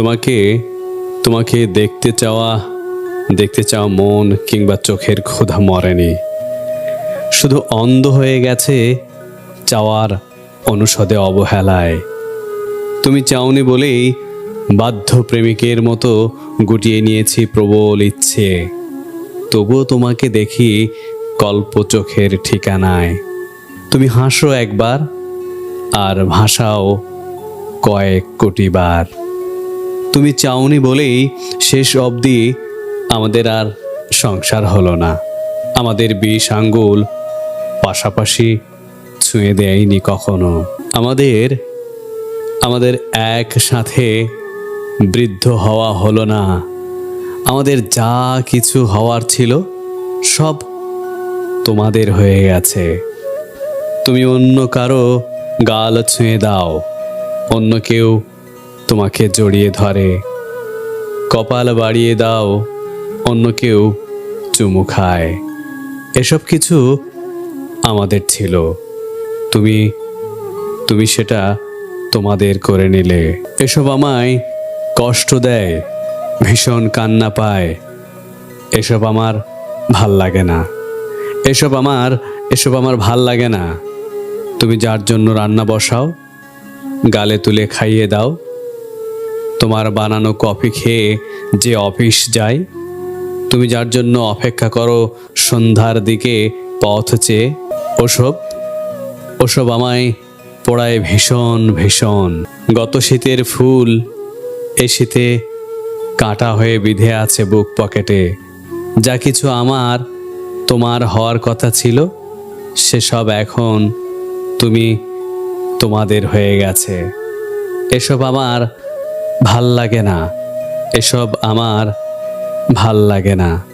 তোমাকে তোমাকে দেখতে চাওয়া দেখতে চাওয়া মন কিংবা চোখের ক্ষুধা মরেনি। শুধু অন্ধ হয়ে গেছে চাওয়ার অনুষদে অবহেলায়। তুমি চাওনি বলেই বাধ্য প্রেমিকের মতো গুটিয়ে নিয়েছি প্রবল ইচ্ছে। তবুও তোমাকে দেখি কল্প চোখের ঠিকানায়। তুমি হাসো একবার, আর ভাষাও কয়েক কোটি বার। তুমি চাওনি বলেই শেষ অবধি আমাদের আর সংসার হলো না। আমাদের বিষ আঙ্গুল পাশাপাশি ছুঁয়ে দেয়নি কখনো। আমাদের আমাদের একসাথে বৃদ্ধ হওয়া হলো না। আমাদের যা কিছু হওয়ার ছিল সব তোমাদের হয়ে গেছে। তুমি অন্য কারও গাল ছুঁয়ে দাও, অন্য কেউ তোমাকে জড়িয়ে ধরে। কপাল বাড়িয়ে দাও, অন্য কেউ চুমু খায়। এসব কিছু আমাদের ছিল। তুমি তুমি সেটা তোমাদের করে নিলে। এসব আমায় কষ্ট দেয়, ভীষণ কান্না পায়। এসব আমার ভালো লাগে না। এসব আমার এসব আমার ভালো লাগে না। তুমি যার জন্য রান্না বসাও, গালে তুলে খাইয়ে দাও তোমার বানানো কফি খেয়ে যে অফিস যায়, তুমি যার জন্য অপেক্ষা করো সন্ধ্যার দিকে পথ চেয়ে, ওসব ওসব আমায় পড়ায় ভীষণ ভীষণ। গত শীতের ফুল এ শীতে কাটা হয়ে বিধে আছে বুক পকেটে। যা কিছু আমার, তোমার হওয়ার কথা ছিল সেসব এখন তুমি তোমাদের হয়ে গেছে। এসব আমার ভালো লাগে না। এসব আমার ভালো লাগে না।